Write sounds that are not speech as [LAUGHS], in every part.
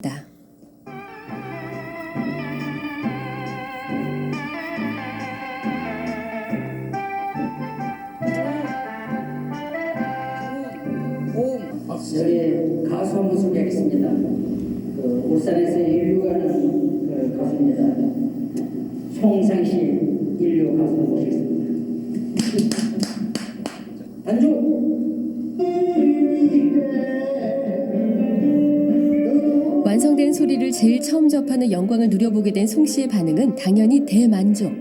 다. 여기 가수 한분 소개하겠습니다. 그 울산에서 인류가는 그 가수입니다. 송상실 완성된 소리를 제일 처음 접하는 영광을 누려보게 된 송 씨의 반응은 당연히 대만족.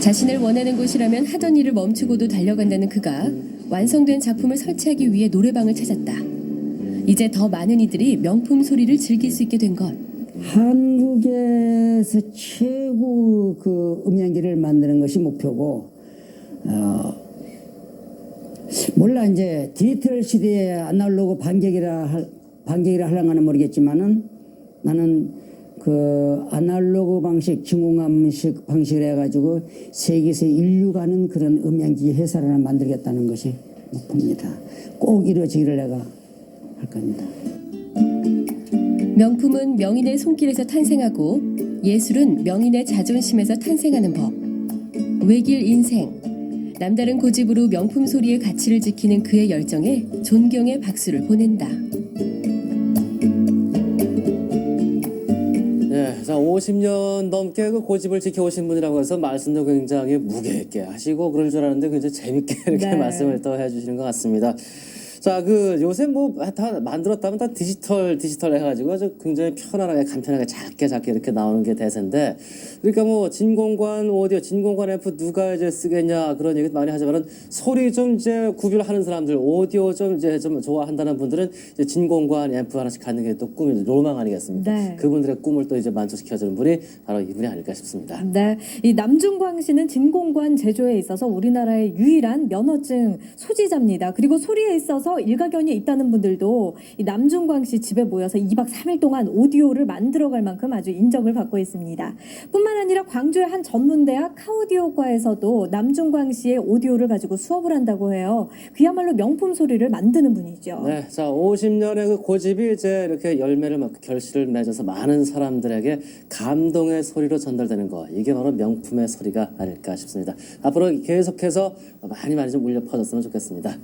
자신을 원하는 곳이라면 하던 일을 멈추고도 달려간다는 그가 완성된 작품을 설치하기 위해 노래방을 찾았다. 이제 더 많은 이들이 명품 소리를 즐길 수 있게 된 것. 한국에서 최고 그 음향기를 만드는 것이 목표고 어 몰라 이제 디지털 시대의 아날로그 반격이라 할 반격이라 하려면 모르겠지만은 나는 그 아날로그 방식 진공감식 방식을 해가지고 세계에서 인류 가는 그런 음향기 회사를 하나 만들겠다는 것이 목표입니다. 꼭 이루어지기를 내가 할 겁니다. 명품은 명인의 손길에서 탄생하고 예술은 명인의 자존심에서 탄생하는 법. 외길 인생. 남다른 고집으로 명품 소리의 가치를 지키는 그의 열정에 존경의 박수를 보낸다. 자 50년 넘게 그 고집을 지켜오신 분이라고 해서 말씀도 굉장히 무게 있게 하시고 그럴 줄 알았는데 굉장히 재밌게 [LAUGHS] 이렇게 네. 말씀을 또 해주시는 것 같습니다. 자, 그 요새 뭐 다 만들었다면 다 디지털 디지털 해가지고 아주 굉장히 편안하게 간편하게 작게 작게 이렇게 나오는 게 대세인데 그러니까 뭐 진공관 오디오, 진공관 앰프 누가 이제 쓰겠냐 그런 얘기 많이 하지만은 소리 좀 이제 구별하는 사람들 오디오 좀 이제 좀 좋아한다는 분들은 이제 진공관 앰프 하나씩 갖는 게 또 꿈이 로망 아니겠습니까? 네. 그분들의 꿈을 또 이제 만족시켜주는 분이 바로 이분이 아닐까 싶습니다. 네, 이 남중광 씨는 진공관 제조에 있어서 우리나라의 유일한 면허증 소지자입니다. 그리고 소리에 있어서 일가견이 있다는 분들도 이 남중광 씨 집에 모여서 2박 3일 동안 오디오를 만들어갈 만큼 아주 인정을 받고 있습니다. 뿐만 아니라 광주의 한 전문대학 카오디오과에서도 남중광 씨의 오디오를 가지고 수업을 한다고 해요. 그야말로 명품 소리를 만드는 분이죠. 네, 자 50년의 그 고집이 이제 이렇게 열매를 맺고 결실을 맺어서 많은 사람들에게 감동의 소리로 전달되는 거 이게 바로 명품의 소리가 아닐까 싶습니다. 앞으로 계속해서 많이 많이 좀 울려 퍼졌으면 좋겠습니다.